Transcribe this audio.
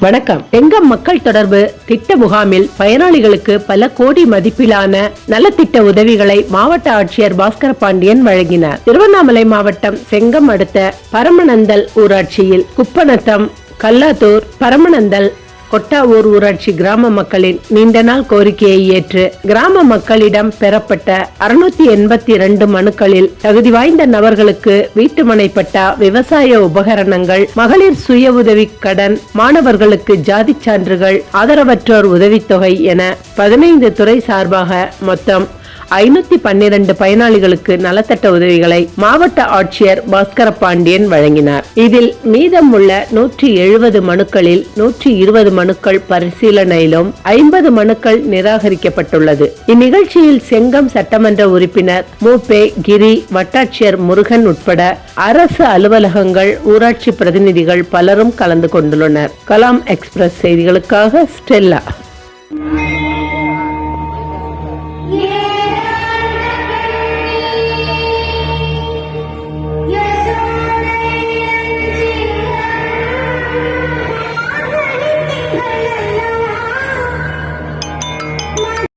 வணக்கம். எங்கம் மக்கள் தொடர்பு? திட்ட முகாமில் பயனாளிகளுக்கு பல கோடி மதிப்பிலான நலத்திட்ட உதவிகளை மாவட்ட ஆட்சியர் பாஸ்கர பாண்டியன் வழங்கினார். திருவண்ணாமலை மாவட்டம் செங்கம் அடுத்த பரமநந்தல் ஊராட்சியில் குப்பநத்தம் கல்லாத்தூர் பரமநந்தல் கொட்டாவூர் ஊராட்சி கிராம மக்களின் நீண்ட நாள் கோரிக்கையை ஏற்று கிராம மக்களிடம் பெறப்பட்ட அறுநூத்தி எண்பத்தி இரண்டு மனுக்களில் தகுதி வாய்ந்த நபர்களுக்கு வீட்டுமனை பட்டா விவசாய உபகரணங்கள் மகளிர் சுய உதவி கடன் மாணவர்களுக்கு ஜாதி சான்றுகள் ஆதரவற்றோர் உதவித்தொகை என பதினைந்து துறை சார்பாக மொத்தம் ஐநூத்தி பன்னிரண்டு பயனாளிகளுக்கு நலத்தட்ட உதவிகளை மாவட்ட ஆட்சியர் பாஸ்கர பாண்டியன் வழங்கினார். இதில் மீதம் உள்ள நூற்றி எழுபது மனுக்களில் நூற்றி இருபது மனுக்கள் பரிசீலனையிலும் ஐம்பது மனுக்கள் நிராகரிக்கப்பட்டுள்ளது. இந்நிகழ்ச்சியில் செங்கம் சட்டமன்ற உறுப்பினர் மூபே கிரி வட்டாட்சியர் முருகன் உட்பட அரசு அலுவலகங்கள் ஊராட்சி பிரதிநிதிகள் பலரும் கலந்து கொண்டுள்ளனர். கலாம் எக்ஸ்பிரஸ் செய்திகளுக்காக ஸ்டெல்லா.